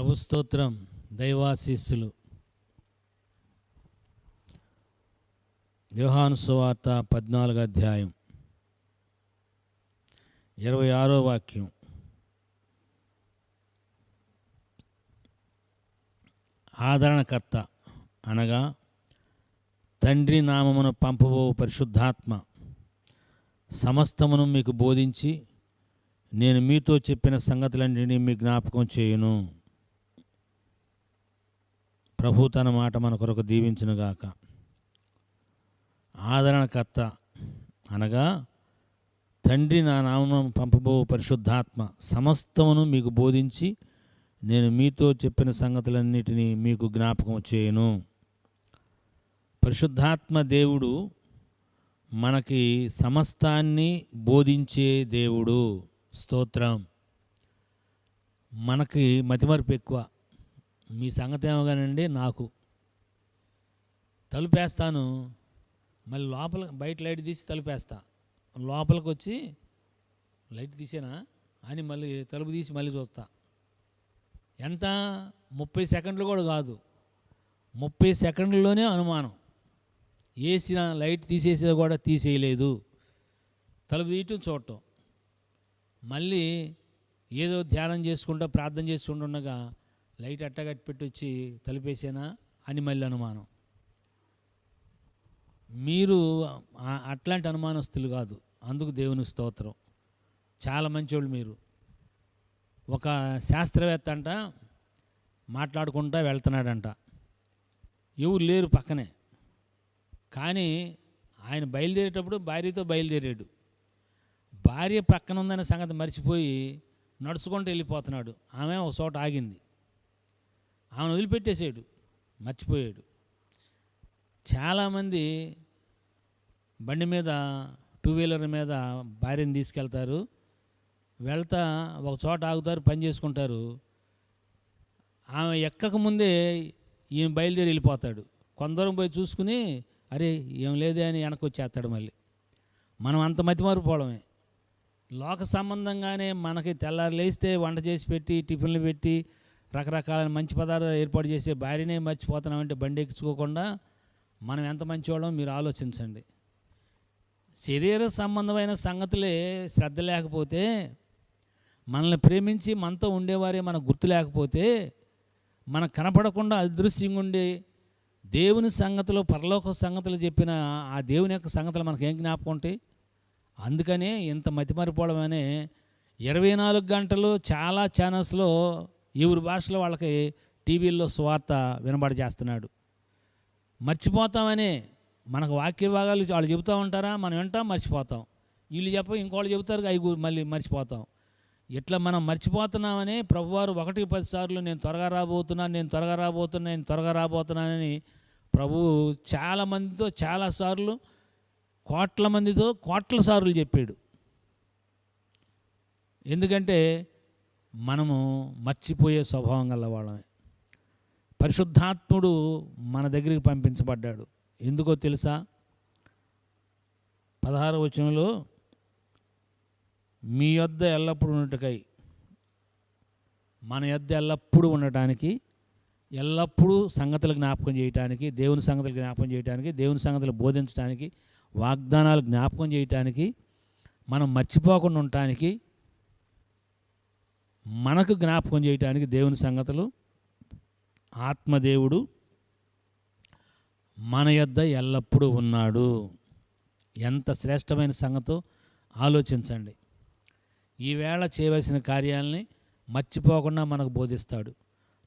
ప్రభు స్తోత్రం దైవాశీస్సులు. యోహాను సువార్త పద్నాలుగు అధ్యాయం ఇరవై ఆరో వాక్యం. ఆదరణకర్త అనగా తండ్రి నామమును పంపబో పరిశుద్ధాత్మ సమస్తమును మీకు బోధించి నేను మీతో చెప్పిన సంగతులన్నింటినీ మీ జ్ఞాపకం చేయును. ప్రభు తన మాట మన కొరకు దీవించునుగాక. ఆదరణకర్త అనగా తండ్రి నా నామం పంపబో పరిశుద్ధాత్మ సమస్తమును మీకు బోధించి నేను మీతో చెప్పిన సంగతులన్నిటినీ మీకు జ్ఞాపకం చేయను. పరిశుద్ధాత్మ దేవుడు మనకి సమస్తాన్ని బోధించే దేవుడు. స్తోత్రం. మనకి మతిమరుపు ఎక్కువ. మీ సంగతి ఏమోగానండి నాకు తలుపేస్తాను. మళ్ళీ లోపల బయట లైట్ తీసి తలుపేస్తా. లోపలికి వచ్చి లైట్ తీసేనా? అని మళ్ళీ తలుపు తీసి మళ్ళీ చూస్తా. ఎంత? ముప్పై సెకండ్లు కూడా కాదు. ముప్పై సెకండ్లలోనే అనుమానం. వేసిన లైట్ తీసేసేది కూడా తీసేయలేదు. తలుపు తీయటం చూడటం. మళ్ళీ ఏదో ధ్యానం చేసుకుంటూ ప్రార్థన చేసుకుంటుండగా లైట్ అట్టగట్టి పెట్టి వచ్చి తలిపేసేనా అని మళ్ళీ అనుమానం. మీరు అట్లాంటి అనుమానస్తులు కాదు. అందుకు దేవుని స్తోత్రం. చాలా మంచోళ్ళు మీరు. ఒక శాస్త్రవేత్త అంట మాట్లాడుకుంటా వెళ్తున్నాడంట. ఎవరు లేరు పక్కనే. కానీ ఆయన బయలుదేరేటప్పుడు భార్యతో బయలుదేరాడు. భార్య పక్కన ఉందనే సంగతి మర్చిపోయి నడుచుకుంటూ వెళ్ళిపోతున్నాడు. ఆమె ఒక చోట ఆగింది. ఆమెను వదిలిపెట్టేసాడు మర్చిపోయాడు. చాలామంది బండి మీద టూ వీలర్ మీద భార్యను తీసుకెళ్తారు. వెళ్తా ఒక చోట ఆగుతారు పని చేసుకుంటారు. ఆమె ఎక్కక ముందే ఈయన బయలుదేరి వెళ్ళిపోతాడు. కొందరం పోయి చూసుకుని అరే ఏం లేదే అని వెనక్కి వచ్చేస్తాడు మళ్ళీ. మనం అంత మతిమారిపోవడమే లోక సంబంధంగానే మనకి తెల్లారు లేస్తే వంట చేసి పెట్టి టిఫిన్లు పెట్టి రకరకాల మంచి పదార్థాలు ఏర్పాటు చేసే భార్యనే మర్చిపోతున్నామంటే బండి ఎక్కించుకోకుండా మనం ఎంత మంచివాళ్ళం మీరు ఆలోచించండి. శరీర సంబంధమైన సంగతులే శ్రద్ధ లేకపోతే మనల్ని ప్రేమించి మనతో ఉండేవారే మనకు గుర్తు లేకపోతే మనకు కనపడకుండా అదృశ్యంగా ఉండి దేవుని సంగతులు పరలోక సంగతులు చెప్పిన ఆ దేవుని యొక్క సంగతులు మనకు ఏం జ్ఞాపకం ఉంటాయి? అందుకనే ఇంత మతిమరిపోవడం అనే ఇరవై నాలుగు గంటలు చాలా ఛానల్స్లో ఎవరి భాషలో వాళ్ళకి టీవీల్లో స్వార్త వినబడి చేస్తున్నాడు మర్చిపోతామని మనకు వాక్య భాగాలు వాళ్ళు చెబుతూ ఉంటారా? మనం వింటాం మర్చిపోతాం. వీళ్ళు చెప్ప ఇంకోళ్ళు చెబుతారు అవి మళ్ళీ మర్చిపోతాం. ఇట్లా మనం మర్చిపోతున్నామని ప్రభువారు ఒకటికి పది సార్లు నేను త్వరగా రాబోతున్నాను నేను త్వరగా రాబోతున్నాను నేను త్వరగా రాబోతున్నానని ప్రభువు చాలా మందితో చాలాసార్లు కోట్ల మందితో కోట్ల సార్లు చెప్పాడు. ఎందుకంటే మనము మర్చిపోయే స్వభావం గల వాళ్ళమే. పరిశుద్ధాత్ముడు మన దగ్గరికి పంపించబడ్డాడు. ఎందుకో తెలుసా? పదహార వచనంలో మీ యొద్ద ఎల్లప్పుడూ ఉన్నట్టుకై మన యొద్ద ఎల్లప్పుడూ ఉండటానికి ఎల్లప్పుడూ సంగతులు జ్ఞాపకం చేయటానికి దేవుని సంగతులు జ్ఞాపకం చేయటానికి దేవుని సంగతులు బోధించడానికి వాగ్దానాలు జ్ఞాపకం చేయటానికి మనం మర్చిపోకుండా ఉండటానికి మనకు జ్ఞాపకం చేయటానికి దేవుని సంగతులు ఆత్మదేవుడు మన యొద్ద ఎల్లప్పుడూ ఉన్నాడు. ఎంత శ్రేష్టమైన సంగతో ఆలోచించండి. ఈవేళ చేయవలసిన కార్యాలని మర్చిపోకుండా మనకు బోధిస్తాడు.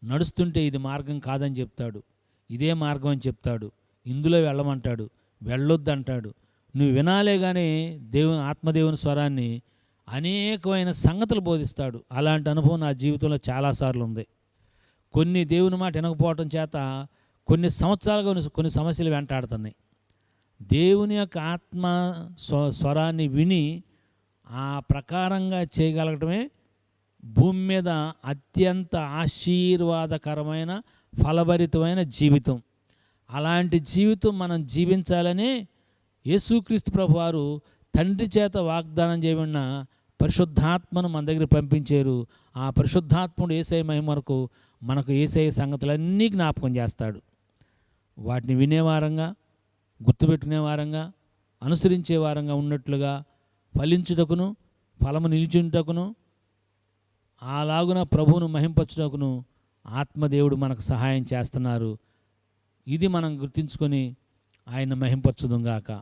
నడుస్తుంటే ఇది మార్గం కాదని చెప్తాడు. ఇదే మార్గం అని చెప్తాడు. ఇందులో వెళ్ళమంటాడు. వెళ్ళొద్దంటాడు. నువ్వు వినాలే కానీ దేవుని ఆత్మదేవుని స్వరాన్ని అనేకమైన సంగతులు బోధిస్తాడు. అలాంటి అనుభవం నా జీవితంలో చాలాసార్లు ఉంది. కొన్ని దేవుని మాట వినకపోవటం చేత కొన్ని సంవత్సరాలుగా కొన్ని- సమస్యలు వెంటాడుతున్నాయి. దేవుని యొక్క ఆత్మ స్వ స్వరాన్ని విని ఆ ప్రకారంగా చేయగలగటమే భూమి మీద అత్యంత ఆశీర్వాదకరమైన ఫలభరితమైన జీవితం. అలాంటి జీవితం మనం జీవించాలని యేసుక్రీస్తు ప్రభు వారు తండ్రి చేత వాగ్దానం చేయబడిన పరిశుద్ధాత్మను మన దగ్గర పంపించారు. ఆ పరిశుద్ధాత్ముడు ఏసై మహిమరకు మనకు ఏసై సంగతులన్నీ జ్ఞాపకం చేస్తాడు. వాటిని వినేవారంగా గుర్తుపెట్టుకునే వారంగా అనుసరించే వారంగా ఉన్నట్లుగా ఫలించుటకును ఫలము నిలిచుంటకును అలాగున ప్రభువును మహింపచ్చుటకును ఆత్మదేవుడు మనకు సహాయం చేస్తున్నారు. ఇది మనం గుర్తించుకొని ఆయన మహింపరచుదుగాక